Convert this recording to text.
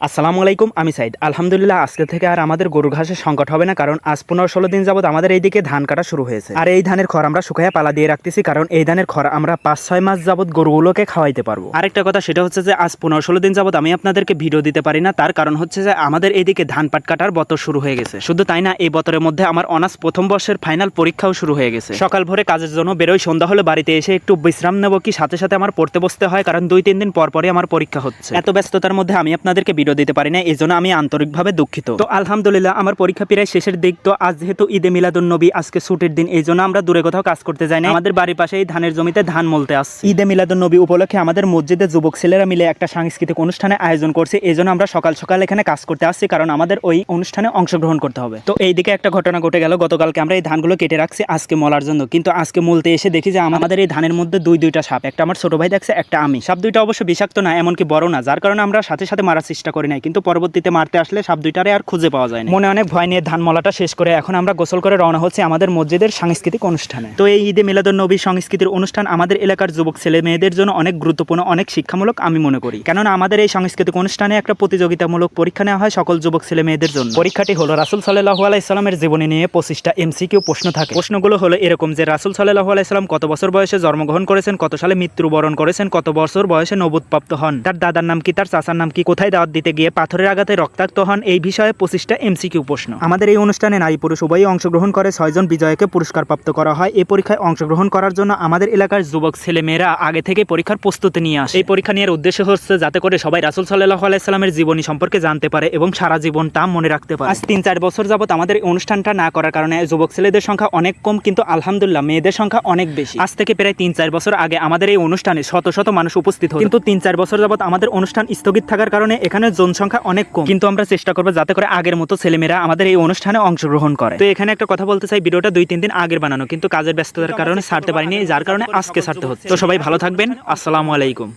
আসসালামু আলাইকুম, আমি সাইদ। আলহামদুলিল্লাহ, আজকে থেকে আর আমাদের গরু ঘাসের সংকট হবে না, কারণ আজ পনেরো ষোলো দিন যাবত আমাদের এইদিকে ধান কাটা শুরু হয়েছে। আর এই ধানের খড় আমরা শুকাইয়া পালা দিয়ে রাখতেছি, কারণ এই ধানের খড় আমরা পাঁচ ছয় মাস যাবত গরুগুলোকে খাওয়াইতে পারব। আরেকটা কথা, সেটা হচ্ছে যে আজ পনেরো ষোলো দিন যাবত আমি আপনাদেরকে ভিডিও দিতে পারি না, তার কারণ হচ্ছে যে আমাদের এইদিকে ধান পাট কাটার বতর শুরু হয়ে গেছে। শুধু তাই না, এই বতরের মধ্যে আমার অনার্স প্রথম বর্ষের ফাইনাল পরীক্ষাও শুরু হয়ে গেছে। সকাল ভোরে কাজের জন্য বেরোই, সন্ধ্যা হলে বাড়িতে এসে একটু বিশ্রাম নেব কি, সাথে সাথে আমার পড়তে বসতে হয়, কারণ দুই তিন দিন পর পরই আমার পরীক্ষা হচ্ছে। এত ব্যস্ততার মধ্যে আমি আপনাদেরকে ভিডিও দিতে পারি না এই জন্য আমি আন্তরিকভাবে দুঃখিত। তো আলহামদুলিল্লাহ আমার পরীক্ষা প্রায় শেষের দিক। তো আজ যেহেতু ঈদে মিলাদুন নবী আজকে ছুটির দিন এই জন্য আমরা দূরে কোথাও কাজ করতে যাই না আমাদের বাড়ির পাশে এই ধানের জমিতে ধান মলতে আসছি। ঈদে মিলাদুন নবী উপলক্ষে আমাদের মসজিদের যুবক ছেলেরা মিলে একটা সাংস্কৃতিক অনুষ্ঠানে আয়োজন করছে এই জন্য আমরা সকাল সকাল এখানে কাজ করতে আসছি কারণ আমাদের ওই অনুষ্ঠানে অংশগ্রহণ করতে হবে। তো এইদিকে একটা ঘটনা ঘটে গেল গতকালকে আমরা এই ধানগুলো কেটে রাখছি আজকে মলার জন্য। কিন্তু আজকে মলতে এসে দেখি যে আমাদের এই ধানের মধ্যে দুই দুইটা সাপ একটা আমার ছোট ভাই দেখছে একটা আমি। সাপ দুইটা অবশ্য বিষাক্ত না এমনকি বড় না যার কারণে আমরা সাথে সাথে মারার চেষ্টা করি নাই কিন্তু পরবর্তীতে মারতে আসলে সাপ দুইটারে আর খুঁজে পাওয়া যায় মনে অনেক ভয় নিয়ে ধান মলাটা শেষ করে এখন আমরা গোসল করে রওনা হচ্ছে আমাদের মসজিদের সাংস্কৃতিক অনুষ্ঠানে। তো এই ঈদে মিলাদুন নবী সংস্কৃতির অনুষ্ঠান আমাদের এলাকার যুবক ছেলে মেয়েদের জন্য অনেক গুরুত্বপূর্ণ অনেক শিক্ষামূলক আমি মনে করি। কেননা আমাদের এই সাংস্কৃতিক অনুষ্ঠানে একটা প্রতিযোগিতামূলক পরীক্ষা নেওয়া হয় সকল যুবক ছেলে মেয়েদের জন্য। পরীক্ষাটি হলো রাসুল সাল্লাহ আলাইসালামের জীবনী নিয়ে পঁচিশটা এমসিকিউ প্রশ্ন থাকে। প্রশ্নগুলো হলো এরকম যে রাসুল সাল্লাহ আলাইসালাম কত বছর বয়সে জন্মগ্রহণ করেছেন কত সালে মৃত্যুবরণ করেছেন কত বছর বয়সে নবুদপ্রাপ্ত হন তার দাদার নাম কি তার চাচার নাম কি কোথায় দাওয়াত দিতে গিয়ে পাথরের আঘাতে রক্তাক্ত হন এই বিষয়ে পঁচিশটা এমসিকিউ প্রশ্ন। আমাদের এই অনুষ্ঠানে নারী পুরুষ উভয়ই অংশগ্রহণ করে, ছয়জন বিজয়কে পুরস্কার প্রাপ্ত করা হয়। এই পরীক্ষায় অংশগ্রহণ করার জন্য আমাদের এলাকার যুবক ছেলে মেয়েরা আগে থেকে পরীক্ষার প্রস্তুতি নিয়ে আসে। এই পরীক্ষা নেওয়ার উদ্দেশ্য হচ্ছে যাতে করে সবাই রাসুল সাল্লাহ আলাইসালামের জীবনী সম্পর্কে জানতে পারে এবং সারা জীবন তা মনে রাখতে পারে। আজ তিন চার বছর যাবত আমাদের এই অনুষ্ঠানটা না করার কারণে যুবক ছেলেদের সংখ্যা অনেক কম, কিন্তু আলহামদুলিল্লাহ মেয়েদের সংখ্যা অনেক বেশি। আজ থেকে প্রায় তিন চার বছর আগে আমাদের এই অনুষ্ঠানে শত শত মানুষ উপস্থিত হতো কিন্তু তিন চার বছর যাবত আমাদের অনুষ্ঠান স্থগিত থাকার কারণে এখানে জনসংখ্যা অনেক কম। কিন্তু আমরা চেষ্টা করব যাতে করে আগের মতো ছেলেমেয়েরা আমাদের এই অনুষ্ঠানে অংশগ্রহণ করে। তো এখানে একটা কথা বলতে চাই, ভিডিওটা দুই, তিন দিন আগের বানানো, কিন্তু কাজের ব্যস্ততার কারণে ছাড়তে পারিনি, যার কারণে আজকে ছাড়তে হচ্ছে। তো সবাই ভালো থাকবেন, আসসালামু আলাইকুম।